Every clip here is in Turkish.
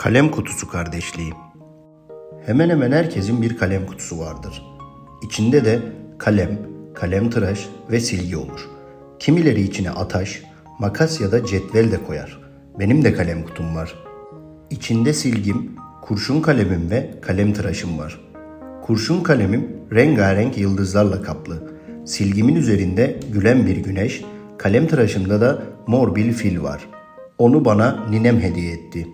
Kalem kutusu kardeşliği. Hemen hemen herkesin bir kalem kutusu vardır. İçinde de kalem, kalem tıraş ve silgi olur. Kimileri içine ataş, makas ya da cetvel de koyar. Benim de kalem kutum var. İçinde silgim, kurşun kalemim ve kalem tıraşım var. Kurşun kalemim rengarenk yıldızlarla kaplı. Silgimin üzerinde gülen bir güneş, kalem tıraşımda da mor bir fil var. Onu bana ninem hediye etti.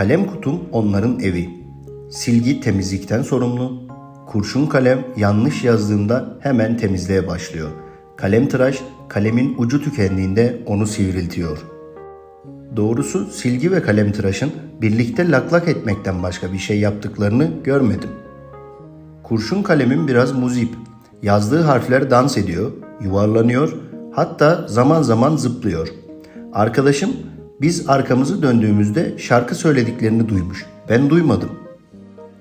Kalem kutum onların evi. Silgi temizlikten sorumlu. Kurşun kalem yanlış yazdığında hemen temizliğe başlıyor. Kalem tıraş kalemin ucu tükendiğinde onu sivriltiyor. Doğrusu silgi ve kalem tıraşın birlikte laklak etmekten başka bir şey yaptıklarını görmedim. Kurşun kalemim biraz muzip. Yazdığı harfler dans ediyor, yuvarlanıyor, hatta zaman zaman zıplıyor. Arkadaşım biz arkamızı döndüğümüzde şarkı söylediklerini duymuş. Ben duymadım.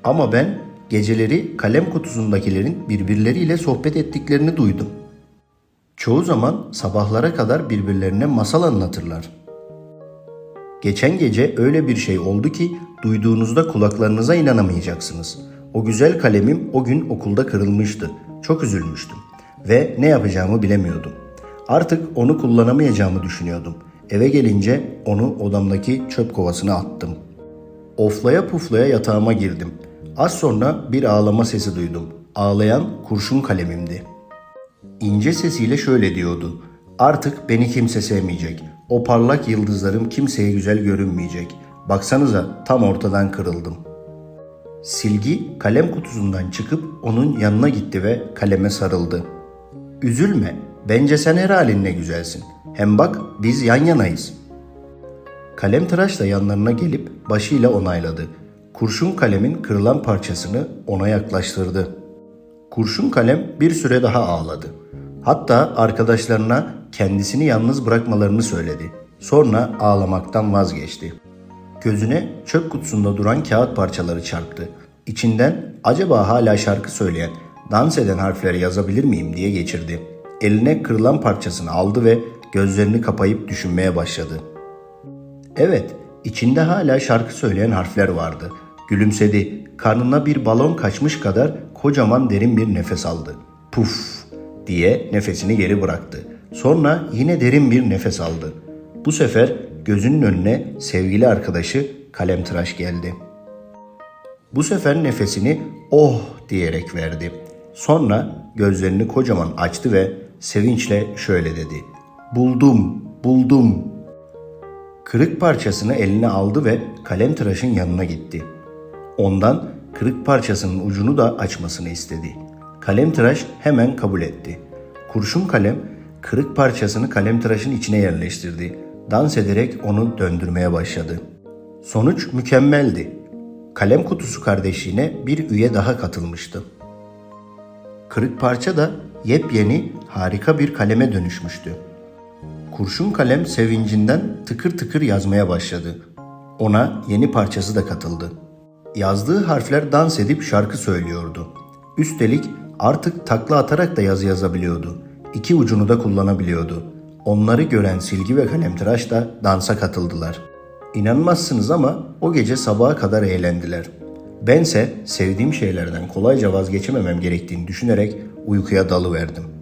Ama ben geceleri kalem kutusundakilerin birbirleriyle sohbet ettiklerini duydum. Çoğu zaman sabahlara kadar birbirlerine masal anlatırlar. Geçen gece öyle bir şey oldu ki duyduğunuzda kulaklarınıza inanamayacaksınız. O güzel kalemim o gün okulda kırılmıştı. Çok üzülmüştüm ve ne yapacağımı bilemiyordum. Artık onu kullanamayacağımı düşünüyordum. Eve gelince onu odamdaki çöp kovasına attım. Oflaya puflaya yatağıma girdim. Az sonra bir ağlama sesi duydum. Ağlayan kurşun kalemimdi. İnce sesiyle şöyle diyordu. Artık beni kimse sevmeyecek. O parlak yıldızlarım kimseye güzel görünmeyecek. Baksanıza tam ortadan kırıldım. Silgi kalem kutusundan çıkıp onun yanına gitti ve kaleme sarıldı. Üzülme, bence sen her halinle güzelsin. Hem bak biz yan yanayız. Kalem tıraş da yanlarına gelip başıyla onayladı. Kurşun kalemin kırılan parçasını ona yaklaştırdı. Kurşun kalem bir süre daha ağladı. Hatta arkadaşlarına kendisini yalnız bırakmalarını söyledi. Sonra ağlamaktan vazgeçti. Gözüne çöp kutusunda duran kağıt parçaları çarptı. İçinden acaba hala şarkı söyleyen, dans eden harfleri yazabilir miyim diye geçirdi. Eline kırılan parçasını aldı ve gözlerini kapayıp düşünmeye başladı. Evet, içinde hala şarkı söyleyen harfler vardı. Gülümsedi. Karnına bir balon kaçmış kadar kocaman derin bir nefes aldı. Puf diye nefesini geri bıraktı. Sonra yine derin bir nefes aldı. Bu sefer gözünün önüne sevgili arkadaşı kalemtıraş geldi. Bu sefer nefesini oh diyerek verdi. Sonra gözlerini kocaman açtı ve sevinçle şöyle dedi. Buldum, buldum. Kırık parçasını eline aldı ve kalem tıraşın yanına gitti. Ondan kırık parçasının ucunu da açmasını istedi. Kalem tıraş hemen kabul etti. Kurşun kalem kırık parçasını kalem tıraşın içine yerleştirdi. Dans ederek onu döndürmeye başladı. Sonuç mükemmeldi. Kalem kutusu kardeşliğine bir üye daha katılmıştı. Kırık parça da yepyeni harika bir kaleme dönüşmüştü. Kurşun kalem sevincinden tıkır tıkır yazmaya başladı. Ona yeni parçası da katıldı. Yazdığı harfler dans edip şarkı söylüyordu. Üstelik artık takla atarak da yazı yazabiliyordu. İki ucunu da kullanabiliyordu. Onları gören silgi ve kalemtıraş da dansa katıldılar. İnanmazsınız ama o gece sabaha kadar eğlendiler. Bense sevdiğim şeylerden kolayca vazgeçememem gerektiğini düşünerek uykuya dalıverdim.''